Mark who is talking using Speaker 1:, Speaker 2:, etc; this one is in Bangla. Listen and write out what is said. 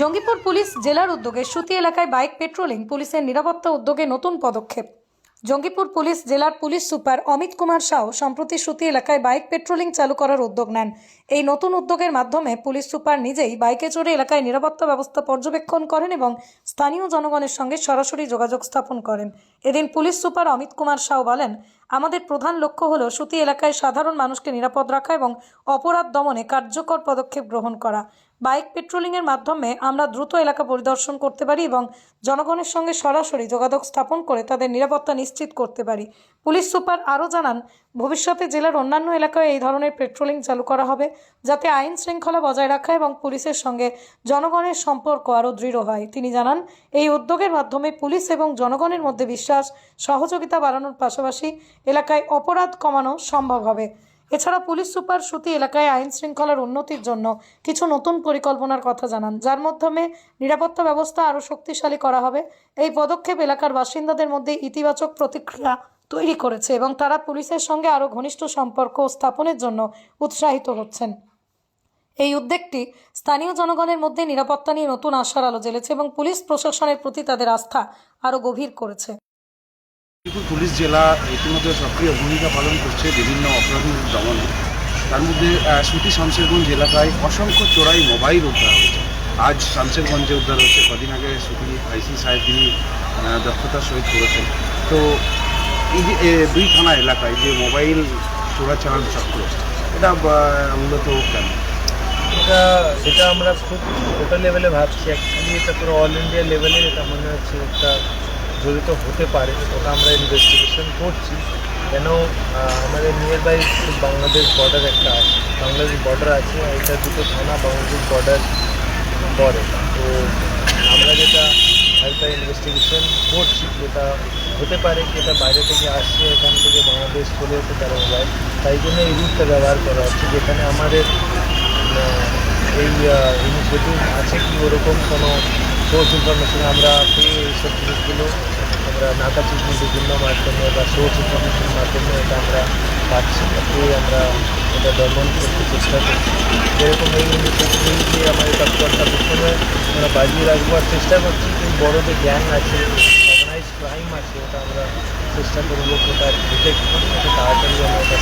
Speaker 1: জঙ্গিপুর পুলিশ জেলার উদ্যোগে সুতি এলাকায় বাইক পেট্রোলিং পুলিশের নিরাপত্তা উদ্যোগে নতুন পদক্ষেপ। জঙ্গিপুর পুলিশ জেলার পুলিশ সুপার অমিত কুমার সাউ সম্প্রতি সুতি এলাকায় বাইক পেট্রোলিং চালু করার উদ্যোগ নেন। এই নতুন উদ্যোগের মাধ্যমে পুলিশ সুপার নিজেই বাইকে চড়ে এলাকায় নিরাপত্তা ব্যবস্থা পর্যবেক্ষণ করেন এবং স্থানীয় জনগণের সঙ্গে সরাসরি যোগাযোগ স্থাপন করেন। এদিন পুলিশ সুপার অমিত কুমার সাউ বলেন, আমাদের প্রধান লক্ষ্য হল সুতি এলাকায় সাধারণ মানুষকে নিরাপদ রাখা এবং অপরাধ দমনে কার্যকর পদক্ষেপ গ্রহণ করা। বাইক পেট্রোলিংয়ের মাধ্যমে আমরা দ্রুত এলাকা পরিদর্শন করতে পারি এবং জনগণের সঙ্গে সরাসরি যোগাযোগ স্থাপন করে তাদের নিরাপত্তা নিশ্চিত করতে পারি। পুলিশ সুপার আরও জানান, ভবিষ্যতে জেলার অন্যান্য এলাকায় এই ধরনের পেট্রোলিং চালু করা হবে, যাতে আইন শৃঙ্খলা বজায় রাখা এবং পুলিশের সঙ্গে জনগণের সম্পর্ক আরও দৃঢ় হয়। তিনি জানান, এই উদ্যোগের মাধ্যমে পুলিশ এবং জনগণের মধ্যে বিশ্বাস, সহযোগিতা বাড়ানোর পাশাপাশি এলাকায় অপরাধ কমানো সম্ভব হবে। এছাড়া পুলিশ সুপার সুতি এলাকায় আইন শৃঙ্খলার উন্নতির জন্য কিছু নতুন পরিকল্পনার কথা জানান। যার মাধ্যমে নিরাপত্তা ব্যবস্থা আরও শক্তিশালী করা হবে। এই পদক্ষেপ এলাকার বাসিন্দাদের মধ্যে ইতিবাচক প্রতিক্রিয়া তৈরি করেছে এবং তারা পুলিশের সঙ্গে আরও ঘনিষ্ঠ সম্পর্ক স্থাপনের জন্য উৎসাহিত হচ্ছেন। এই উদ্যোগটি স্থানীয় জনগণের মধ্যে নিরাপত্তা নিয়ে নতুন আশার আলো জ্বেলেছে এবং পুলিশ প্রশাসনের প্রতি তাদের আস্থা আরও গভীর করেছে।
Speaker 2: মেদিনীপুর পুলিশ জেলা ইতিমধ্যে সক্রিয় ভূমিকা পালন করছে বিভিন্ন অপরাধের দমনে। তার মধ্যে সুতি শামশেরগঞ্জ এলাকায় অসংখ্য চোরাই মোবাইল উদ্ধার হয়েছে। আজ শামশেরগঞ্জে উদ্ধার হয়েছে। কদিন আগে সুতি আইসি সাহেব তিনি দক্ষতার সহিত করেছেন। তো এই যে দুই থানা এলাকায় যে মোবাইল চোরাচালান চক্র, এটা মূলত কেন?
Speaker 3: এটা এটা আমরা খুব ছোটো লেভেলে ভাবছি। অ্যাকচুয়ালি এটা পুরো অল ইন্ডিয়া লেভেলে এটা মনে হচ্ছে একটা জড়িত হতে পারে, ওটা আমরা ইনভেস্টিগেশন করছি। কেন আমাদের নিয়ার বাই বাংলাদেশ বর্ডার একটা আছে, বাংলাদেশ বর্ডার আছে এটা দুটো থানা বাংলাদেশ বর্ডার পড়ে তো আমরা যেটা হালকা ইনভেস্টিগেশন করছি, যেটা হতে পারে কি এটা বাইরে থেকে আসছে, এখান থেকে বাংলাদেশ চলে যেতে পারে মোবাইল তাই জন্য এই রুটটা ব্যবহার করা হচ্ছে, যেখানে আমাদের এই ইনিশিয়েটিভ আছে কি ওরকম কোনো সোর্স ইনফরমেশন আমরা পেয়ে এইসব জিনিসগুলো আমরা নাকাচিনি বিভিন্ন মাধ্যমে বা সোর্স ইনফরমেশনের মাধ্যমে এটা আমরা পাচ্ছি। পেয়ে আমরা এটা দমন করতে চেষ্টা করছি। যেরকম এই ইনিশিয়েটিভ আমাদের তৎপরতা প্রথমে আমরা বাজিয়ে রাখব আর চেষ্টা করছি যে বড় যে গ্যাং আছে অর্গানাইজ ক্রাইম আছে, ওটা আমরা চেষ্টা করব ওটা ডিটেক্ট করি তাড়াতাড়ি আমরা এটা